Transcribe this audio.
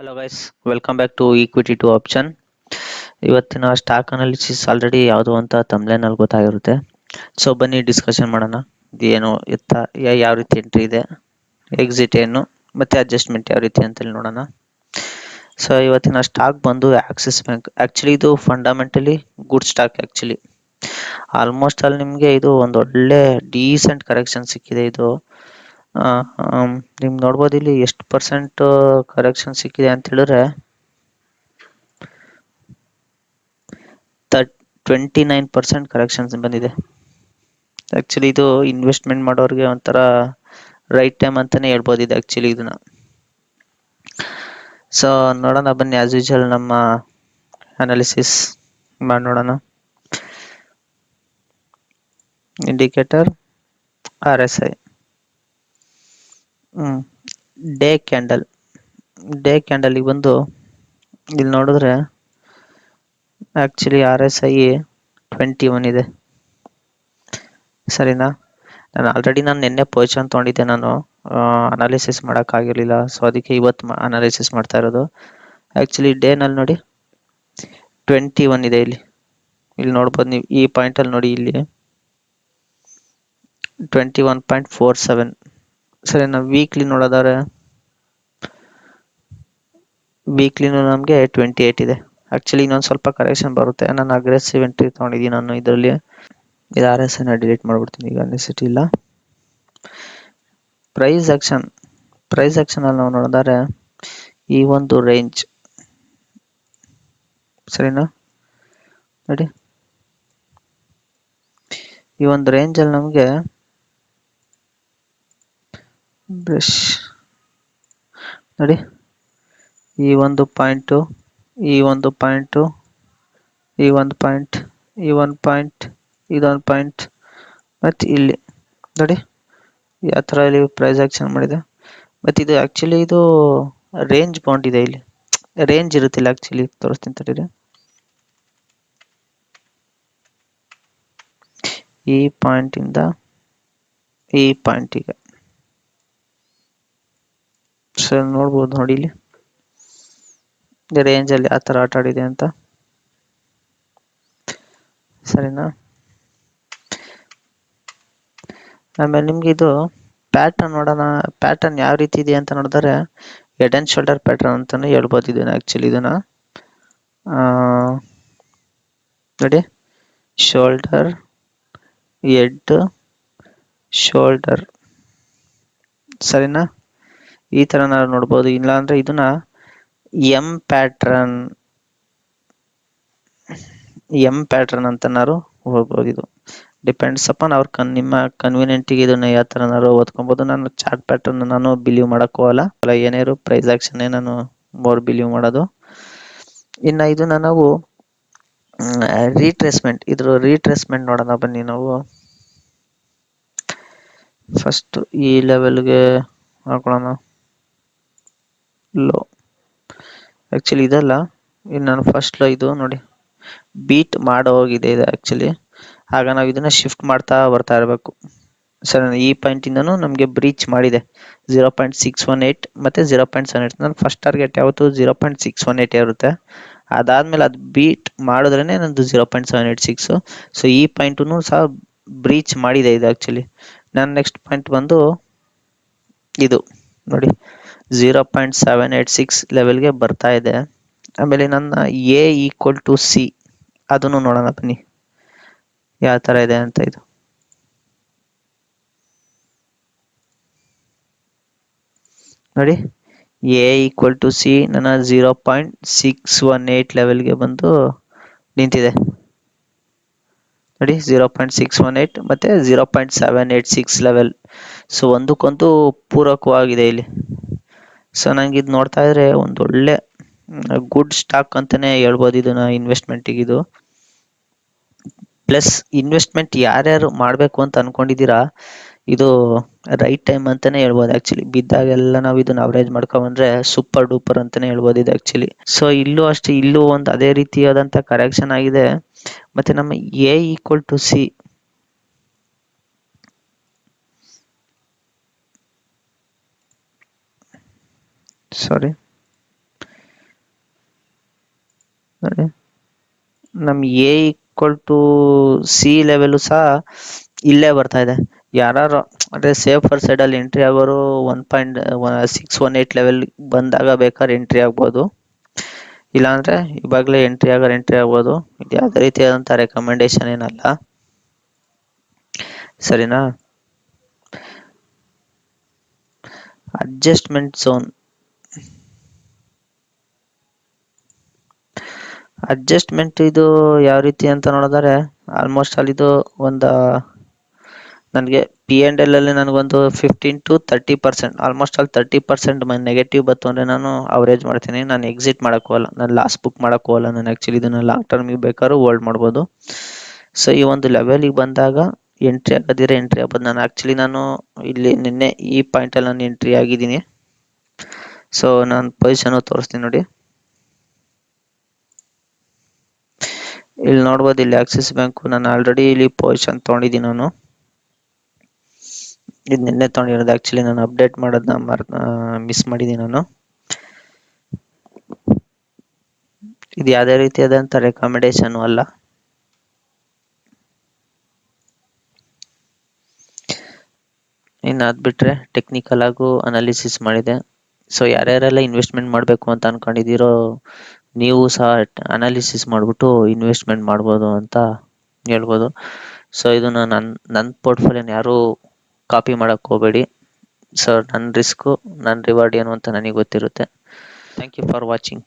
Hello guys welcome back to equity to option ಇವತ್ತಿನ stock analysis already ಯಾವುದು ಅಂತ ತಮ್ಲೇನಲ್ಲಿ ಗೊತ್ತಾಗಿರುತ್ತೆ. So ಬನ್ನಿ ಡಿಸ್ಕಷನ್ ಮಾಡೋಣ. ಏನು, ಎತ್ತ ಯಾವ ರೀತಿ ಎಂಟ್ರಿ ಇದೆ ಎಕ್ಸಿಟ್ ಏನು, ಮತ್ತೆ ಅಡ್ಜಸ್ಟ್ಮೆಂಟ್ ಯಾವ ರೀತಿ ಅಂತೇಳಿ ನೋಡೋಣ. ಸೊ ಇವತ್ತಿನ ಸ್ಟಾಕ್ ಬಂದು ಆಕ್ಸಿಸ್ ಬ್ಯಾಂಕ್ ಆ್ಯಕ್ಚುಲಿ ಇದು fundamentally good stock actually almost ಅಲ್ಲಿ ನಿಮಗೆ ಇದು ಒಂದು ಒಳ್ಳೆ ಡೀಸೆಂಟ್ ಕರೆಕ್ಷನ್ ಸಿಕ್ಕಿದೆ. ಇದು ನಿಮ್ಗೆ ನೋಡ್ಬೋದು ಇಲ್ಲಿ ಎಷ್ಟು ಪರ್ಸೆಂಟ್ ಕರೆಕ್ಷನ್ ಸಿಕ್ಕಿದೆ ಅಂತ ಹೇಳಿದ್ರೆ ಟ್ವೆಂಟಿ ನೈನ್ ಪರ್ಸೆಂಟ್ ಕರೆಕ್ಷನ್ಸ್ ಬಂದಿದೆ. ಆ್ಯಕ್ಚುಲಿ ಇದು ಇನ್ವೆಸ್ಟ್ಮೆಂಟ್ ಮಾಡೋರಿಗೆ ಒಂಥರ ರೈಟ್ ಟೈಮ್ ಅಂತಲೇ ಹೇಳ್ಬೋದು ಇದು ಆ್ಯಕ್ಚುಲಿ ಇದನ್ನ. ಸೊ ನೋಡೋಣ, ಬನ್ನಿ ಆ್ಯಸ್ ಯೂಶಲ್ ನಮ್ಮ ಅನಾಲಿಸಿಸ್ ಮಾಡಿ ನೋಡೋಣ indicator R S I hmm day candle day ಕ್ಯಾಂಡಲಿಗೆ ಬಂದು ಇಲ್ಲಿ ನೋಡಿದ್ರೆ actually R S I twenty one ಇದೆ. ಸರಿನಾ? ನಾನು ಆಲ್ರೆಡಿ ನಾನು ನಿನ್ನೆ ಪೊಸಿಷನ್ ತೊಗೊಂಡಿದ್ದೆ. ನಾನು ಅನಾಲಿಸಿಸ್ ಮಾಡೋಕ್ಕಾಗಿರಲಿಲ್ಲ ಸೊ ಅದಕ್ಕೆ ಇವತ್ತು ಅನಾಲಿಸಿಸ್ ಮಾಡ್ತಾ ಇರೋದು. ಆ್ಯಕ್ಚುಲಿ ಡೇನಲ್ಲಿ ನೋಡಿ ಟ್ವೆಂಟಿ ಒನ್ ಇದೆ ಇಲ್ಲಿ. ಇಲ್ಲಿ ನೋಡ್ಬೋದು ನೀವು ಈ ಪಾಯಿಂಟಲ್ಲಿ ನೋಡಿ ಇಲ್ಲಿ. Twenty one point four seven ಸರಿ, ನಾವು ವೀಕ್ಲಿ ನೋಡೋದಾದ್ರೆ ವೀಕ್ಲಿನೂ ನಮಗೆ ಟ್ವೆಂಟಿ ಏಯ್ಟ್ ಇದೆ. ಆ್ಯಕ್ಚುಲಿ ಇನ್ನೊಂದು ಸ್ವಲ್ಪ ಕರೆಕ್ಷನ್ ಬರುತ್ತೆ. ನಾನು ಅಗ್ರೆಸಿವ್ ಎಂಟ್ರಿ ತೊಗೊಂಡಿದ್ದೀನಿ ನಾನು ಇದರಲ್ಲಿ. ಇದು ಆರ್ ಎಸ್ ಎನ್ನ ಡಿಲೀಟ್ ಮಾಡ್ಬಿಡ್ತೀನಿ. ಈಗ ನೆಸಿಟಿ ಇಲ್ಲ. ಪ್ರೈಸ್ ಆಕ್ಷನ್ ಪ್ರೈಸ್ ಆ್ಯಕ್ಷನಲ್ಲಿ ನಾವು ನೋಡಿದ್ರೆ ಈ ಒಂದು ರೇಂಜ್ ಸರಿನಾ? ನೋಡಿ. ಈ ಒಂದು ರೇಂಜಲ್ಲಿ ನಮಗೆ ಬ್ರಷ್. ನೋಡಿ, ಈ ಒಂದು ಪಾಯಿಂಟು, ಈ ಒಂದು ಪಾಯಿಂಟು, ಈ ಒಂದು ಪಾಯಿಂಟ್, ಈ ಒಂದು ಪಾಯಿಂಟ್, ಇದೊಂದು ಪಾಯಿಂಟ್. ಮತ್ತೆ ಇಲ್ಲಿ, ನೋಡಿ ಯಾವ ಥರ ಇಲ್ಲಿ ಪ್ರೈಸ್ ಆಕ್ಷನ್ ಮಾಡಿದೆ. ಮತ್ತು ಇದು ಆ್ಯಕ್ಚುಲಿ ಇದು ರೇಂಜ್ ಬೌಂಡ್ ಇದೆ ಇಲ್ಲಿ. ರೇಂಜ್ ಇರುತ್ತಿಲ್ಲ ಆ್ಯಕ್ಚುಲಿ ತೋರಿಸ್ತೀನಿ ತಡೀರಿ. ಈ ಪಾಯಿಂಟಿಂದ ಈ ಪಾಯಿಂಟಿಗೆ ಸರ್ ನೋಡ್ಬೋದು ನೋಡಿ ಇಲ್ಲಿ ರೇಂಜಲ್ಲಿ ಆ ಥರ ಆಟ ಆಡಿದೆ ಅಂತ. ಸರಿನಾ? ಆಮೇಲೆ ನಿಮ್ಗೆ ಇದು ಪ್ಯಾಟರ್ನ್ ನೋಡೋಣ ಪ್ಯಾಟರ್ನ್ ಯಾವ ರೀತಿ ಇದೆ ಅಂತ ನೋಡಿದ್ರೆ ಹೆಡ್ ಆ್ಯಂಡ್ ಶೋಲ್ಡರ್ ಪ್ಯಾಟರ್ನ್ ಅಂತಾನೆ ಹೇಳ್ಬೋದು ಇದನ್ನ ಆ್ಯಕ್ಚುಲಿ ಇದನ್ನ. ನೋಡಿ ಶೋಲ್ಡರ್ ಹೆಡ್ ಶೋಲ್ಡರ್ ಸರಿನಾ? ಈ ತರ ನಾವು ನೋಡ್ಬೋದು. ಇಲ್ಲ ಅಂದರೆ ಇದನ್ನ ಎಂ ಪ್ಯಾಟ್ರನ್ ಎಂ ಪ್ಯಾಟ್ರನ್ ಅಂತನಾರು ಹೋಗ್ಬೋದು ಇದು. ಡಿಪೆಂಡ್ಸ್ ಅಪಾನ್ ಅವ್ರ ಕನ್ ನಿಮ್ಮ ಕನ್ವಿನಿಯೆಂಟಿಗೆ ಇದನ್ನ ಯಾವ ಥರನಾರು ಓದ್ಕೊಬೋದು. ನಾನು ಚಾರ್ಟ್ ಪ್ಯಾಟರ್ನ್ ನಾನು ಬಿಲೀವ್ ಮಾಡಕ್ಕೂ ಅಲ್ಲ. ಏನೇರು ಪ್ರೈಸ್ ಆ್ಯಕ್ಷನ್ನೇ ನಾನು ಮೋರ್ ಬಿಲೀವ್ ಮಾಡೋದು. ಇನ್ನು ಇದನ್ನ ನಾವು ರೀಟ್ರೇಸ್ಮೆಂಟ್ ಇದ್ರ ರೀಟ್ರೇಸ್ಮೆಂಟ್ ನೋಡೋಣ ಬನ್ನಿ ನಾವು. ಫಸ್ಟ್ ಈ ಲೆವೆಲ್ಗೆ ಹಾಕೊಳ್ಳೋಣ. ಲೋ ಆ್ಯಕ್ಚುಲಿ ಇದಲ್ಲ ಇದು ನಾನು ಫಸ್ಟ್ ಲೋ ಇದು ನೋಡಿ. ಬೀಟ್ ಮಾಡೋ ಹೋಗಿದೆ ಇದು ಆ್ಯಕ್ಚುಲಿ ಆಗ ನಾವು ಇದನ್ನು ಶಿಫ್ಟ್ ಮಾಡ್ತಾ ಬರ್ತಾ ಇರಬೇಕು. ಸರ್, ಈ ಪಾಯಿಂಟಿಂದನೂ ನಮಗೆ ಬ್ರೀಚ್ ಮಾಡಿದೆ. Zero point six one eight ಮತ್ತು ಝೀರೋ ಪಾಯಿಂಟ್ ಸೆವೆನ್ ಏಯ್ಟ್ ನನ್ನ ಫಸ್ಟ್ ಟಾರ್ಗೆಟ್ ಯಾವತ್ತು? Zero point six one eight ಇರುತ್ತೆ. ಅದಾದಮೇಲೆ ಅದು ಬೀಟ್ ಮಾಡಿದ್ರೇ ನಂದು zero point seven eight six so ಈ ಪಾಯಿಂಟೂ ಸಹ ಬ್ರೀಚ್ ಮಾಡಿದೆ ಇದು ಆ್ಯಕ್ಚುಲಿ ನನ್ನ ನೆಕ್ಸ್ಟ್ ಪಾಯಿಂಟ್ ಬಂದು ಇದು. ನೋಡಿ. Zero point seven eight six ಲೆವೆಲ್ಗೆ ಬರ್ತಾ ಇದೆ. ಆಮೇಲೆ ನನ್ನ ಎ ಈಕ್ವಲ್ ಟು ಸಿ ಅದನ್ನು ನೋಡೋಣ ಬನ್ನಿ. ಯಾವ ಥರ ಇದೆ ಅಂತ ಇದು. ನೋಡಿ ಎ ಈಕ್ವಲ್ ಟು ಸಿ ನನ್ನ zero point six one eight ಲೆವೆಲ್ಗೆ ಬಂದು ನಿಂತಿದೆ. ನೋಡಿ zero point six one eight ಮತ್ತು zero point seven eight six level so ಒಂದಕ್ಕೊಂದು ಪೂರಕವಾಗಿದೆ ಇಲ್ಲಿ. ಸೊ ನಂಗೆ ಇದು ನೋಡ್ತಾ ಇದ್ರೆ ಒಂದು ಒಳ್ಳೆ ಗುಡ್ ಸ್ಟಾಕ್ ಅಂತಾನೆ ಹೇಳ್ಬೋದು ಇದನ್ನ ಇನ್ವೆಸ್ಟ್ಮೆಂಟಿಗೆ ಇದು. ಪ್ಲಸ್ ಇನ್ವೆಸ್ಟ್ಮೆಂಟ್ ಯಾರ್ಯಾರು ಮಾಡಬೇಕು ಅಂತ ಅನ್ಕೊಂಡಿದ್ದೀರಾ, ಇದು ರೈಟ್ ಟೈಮ್ ಅಂತಲೇ ಹೇಳ್ಬೋದು ಆ್ಯಕ್ಚುಲಿ ಬಿದ್ದಾಗೆಲ್ಲ ನಾವು ಇದನ್ನ ಅವರೇಜ್ ಮಾಡ್ಕೊಂಡ್ರೆ ಸೂಪರ್ ಡೂಪರ್ ಅಂತಾನೆ ಹೇಳ್ಬೋದು ಇದು ಆ್ಯಕ್ಚುಲಿ ಸೊ ಇಲ್ಲೂ ಅಷ್ಟೇ, ಇಲ್ಲೂ ಒಂದು ಅದೇ ರೀತಿಯಾದಂಥ ಕರೆಕ್ಷನ್ ಆಗಿದೆ. ಮತ್ತು ನಮ್ಮ A equal to C sorry. ನಮ್ A equal to C level ಸಹ ಇಲ್ಲೇ ಬರ್ತಾ ಇದೆ. ಯಾರು ಅಂದ್ರೆ ಸೇಫರ್ ಸೈಡ್ ಅಲ್ಲಿ entry ಆಗೋರು one point six one eight level ಬಂದಾಗ ಬೇಕಾದ್ರೆ ಎಂಟ್ರಿ ಆಗ್ಬೋದು. ಇಲ್ಲಾಂದರೆ ಇವಾಗಲೇ ಎಂಟ್ರಿ ಆಗೋರು ಎಂಟ್ರಿ ಆಗ್ಬೋದು. ಇದು ಯಾವುದೇ ರೀತಿಯಾದಂಥ ರೆಕಮೆಂಡೇಶನ್ ಏನಲ್ಲ. ಸರಿನಾ? ಅಡ್ಜಸ್ಟ್ಮೆಂಟ್ ಝೋನ್ ಅಡ್ಜಸ್ಟ್ಮೆಂಟ್ ಇದು ಯಾವ ರೀತಿ ಅಂತ ನೋಡಿದ್ರೆ ಆಲ್ಮೋಸ್ಟ್ ಅಲ್ಲಿ ಇದು ಒಂದು, ನನಗೆ ಪಿ ಎಂಡ್ ಎಲ್ ಅಲ್ಲಿ ನನಗೊಂದು fifteen to thirty percent almost ಅಲ್ಲಿ ತರ್ಟಿ ಪರ್ಸೆಂಟ್ ನೆಗೆಟಿವ್ ಬತ್ತು ಅಂದರೆ ನಾನು ಅವರೇಜ್ ಮಾಡ್ತೀನಿ. ನಾನು ಎಕ್ಸಿಟ್ ಹೋಗಲ್ಲ. ನಾನು ಲಾಸ್ ಬುಕ್ ಹೋಗಲ್ಲ. ನಾನು ಆ್ಯಕ್ಚುಲಿ ಇದನ್ನು ಲಾಂಗ್ ಟರ್ಮಿಗೆ ಬೇಕಾದ್ರೂ ಹೋಲ್ಡ್ ಮಾಡ್ಬೋದು. ಸೊ ಈ ಒಂದು ಲೆವೆಲಿಗೆ ಬಂದಾಗ ಎಂಟ್ರಿ ಆಗೋದಿರ ಎಂಟ್ರಿ ಆಗ್ಬೋದು. ನಾನು ಆ್ಯಕ್ಚುಲಿ ನಾನು ಇಲ್ಲಿ ನಿನ್ನೆ ಈ ಪಾಯಿಂಟಲ್ಲಿ ನಾನು ಎಂಟ್ರಿ ಆಗಿದ್ದೀನಿ. ಸೊ ನಾನು ಪೊಸಿಷನು ತೋರಿಸ್ತೀನಿ ನೋಡಿ. ಇಲ್ಲಿ ನೋಡ್ಬೋದು, ಇಲ್ಲಿ ಆಕ್ಸಿಸ್ ಬ್ಯಾಂಕು ನಾನು ಆಲ್ರೆಡಿ ಇಲ್ಲಿ ಪೊಸಿಷನ್ ತೊಗೊಂಡಿದ್ದೀನಿ ನಾನು. ಇದು ನಿನ್ನೆ ತಗೊಂಡಿರೋದು ಆ್ಯಕ್ಚುಲಿ ನಾನು ಅಪ್ಡೇಟ್ ಮಾಡೋದನ್ನ ಮರ್ ಮಿಸ್ ಮಾಡಿದ್ದೀನಿ ನಾನು. ಇದು ಯಾವುದೇ ರೀತಿಯಾದಂಥ ರೆಕಮೆಂಡೇಶನು ಅಲ್ಲ. ಇನ್ನು ಅದು ಬಿಟ್ಟರೆ ಟೆಕ್ನಿಕಲ್ ಆಗು ಅನಾಲಿಸಿಸ್ ಮಾಡಿದೆ. ಸೊ ಯಾರ್ಯಾರೆಲ್ಲ ಇನ್ವೆಸ್ಟ್ಮೆಂಟ್ ಮಾಡಬೇಕು ಅಂತ ಅನ್ಕೊಂಡಿದ್ದೀರೋ ನೀವು ಸಹ ಅನಾಲಿಸಿಸ್ ಮಾಡಿಬಿಟ್ಟು ಇನ್ವೆಸ್ಟ್ಮೆಂಟ್ ಮಾಡ್ಬೋದು ಅಂತ ಹೇಳ್ಬೋದು. ಸೊ ಇದನ್ನು ನನ್ನ ನನ್ನ ಪೋರ್ಟ್ಫೋಲಿಯೋನ ಯಾರೂ ಕಾಪಿ ಮಾಡೋಕ್ಕೆ ಹೋಗಬೇಡಿ. ಸೊ ನನ್ನ ರಿಸ್ಕು ನನ್ನ ರಿವಾರ್ಡ್ ಏನು ಅಂತ ನನಗೆ ಗೊತ್ತಿರುತ್ತೆ. Thank you for watching